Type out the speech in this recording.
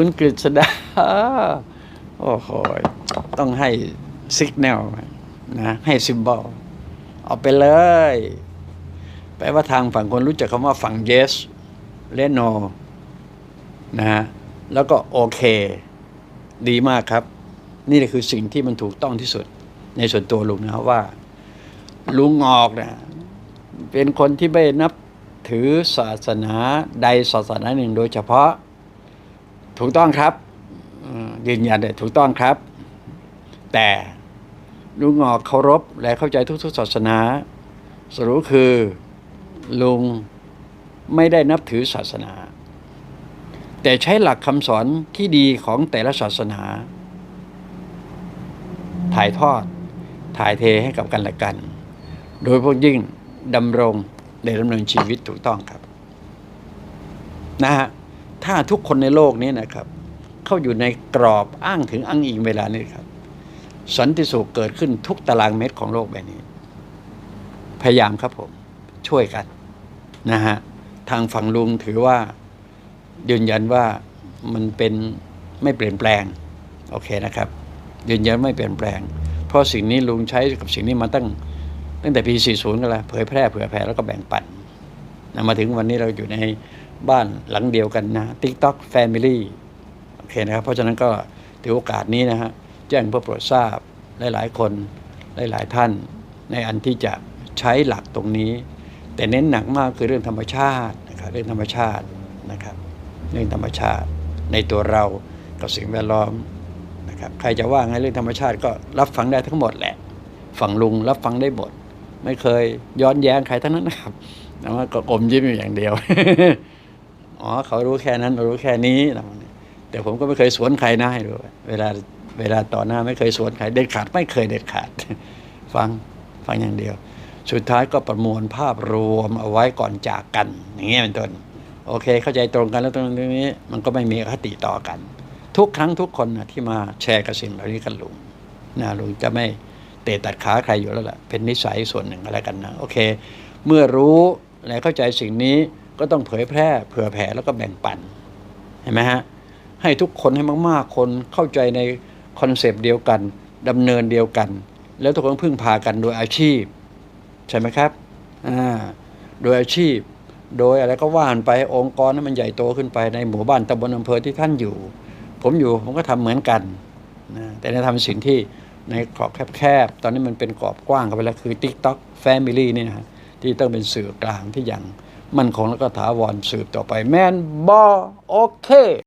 คุณกฤษดา โอ้โห ต้องให้สิกแนลนะให้ซิมบอลเอาไปเลย แปลว่าทางฝั่งคนรู้จักคำว่าฝั่ง yes และ no นะฮะแล้วก็โอเค ดีมากครับ นี่คือสิ่งที่มันถูกต้องที่สุด ในส่วนตัวลุงนะครับว่า ลุงออกนะเป็นคนที่ไม่นับถือศาสนาใดศาสนาหนึ่งโดยเฉพาะ ถูกต้องครับยืนยันเลยถูกต้องครับ แต่ลุงออเคารพและเข้าใจทุกๆศาสนา สรุปคือลุงไม่ได้นับถือศาสนา แต่ใช้หลักคำสอนที่ดีของแต่ละศาสนา ถ่ายทอดถ่ายเทให้กับกันและกัน โดยพวกยิ่งดำรงในดำเนินชีวิตถูกต้องครับ นะฮะ ถ้าทุกคนในโลกนี้นะครับ เข้าอยู่ในกรอบอ้างถึงอ้างอิงเวลานี้ครับ สันติสุขเกิดขึ้นทุกตารางเมตรของโลกใบนี้ พยายามครับผม ช่วยกันนะฮะทางฝั่งลุงถือว่ายืนยันว่ามันเป็นไม่เปลี่ยนแปลงโอเคนะครับยืนยันไม่เปลี่ยนแปลง เพราะสิ่งนี้ลุงใช้กับสิ่งนี้มาตั้ง ตั้งแต่ปี 40 กันแล้วเผยแพร่เผื่อแผ่แล้วก็แบ่งปันนะมาถึงวันนี้เราอยู่ใน บ้านหลังเดียวกันนะ TikTok Family โอเคนะครับ เพราะฉะนั้นก็ถือโอกาสนี้นะฮะแจ้งเพื่อโปรดทราบหลายๆคนหลายๆท่าน ในอันที่จะใช้หลักตรงนี้ แต่เน้นหนักมากคือเรื่องธรรมชาตินะครับเรื่องธรรมชาตินะครับ เรื่องธรรมชาติในตัวเรากับสิ่งแวดล้อมนะครับใครจะว่าไงเรื่องธรรมชาติก็รับฟังได้ทั้งหมดแหละฝั่งลุงรับฟังได้หมดไม่เคยย้อนแย้งใครทั้งนั้นนะครับแต่ว่าก็อมยิ้มอยู่อย่างเดียว อ๋อเขารู้แค่นั้นเรารู้แค่นี้อะแต่ผมก็ไม่เคยสวนใครนะให้รู้ว้เวลาเวลาต่อหน้าไม่เคยสวนใครเด็ดขาดไม่เคยเด็ดขาด ฟังฟังอย่างเดียว สุดท้ายก็ประมวลภาพรวมเอาไว้ก่อนจากกัน อย่างเงี้ยเป็นต้นโอเค เข้าใจตรงกันแล้วตรงนี้ มันก็ไม่มีคติต่อกัน ทุกครั้งทุกคนนะที่มาแชร์กับสิ่งเหล่านี้กันลุงนะลุงจะไม่เตะตัดขาใครอยู่แล้วล่ะเป็นนิสัยส่วนหนึ่งอะไรกันนะโอเค เมื่อรู้และเข้าใจสิ่งนี้ ก็ต้องเผยแพร่เผื่อแผ่แล้วก็แบ่งปันเห็นไหมฮะให้ทุกคนให้มาก ๆ คนเข้าใจในคอนเซปต์เดียวกันดำเนินเดียวกัน แล้วทุกคนพึ่งพากันโดยอาชีพ ใช่ไหมครับอ่าโดยอาชีพ โดยอะไรก็ว่านไปองค์กรนั้นมันใหญ่โตขึ้นไปในหมู่บ้านตำบลอำเภอที่ท่านอยู่ ผมอยู่ผมก็ทำเหมือนกันนะแต่ในทำสิ่งที่ในกรอบแคบๆ ตอนนี้มันเป็นกรอบกว้างเข้าไปแล้วคือ TikTok Family นี่นะฮะที่ต้องเป็นสื่อกลางที่อย่าง มันคงแล้วก็ถาวรสืบต่อไป แมนบอโอเค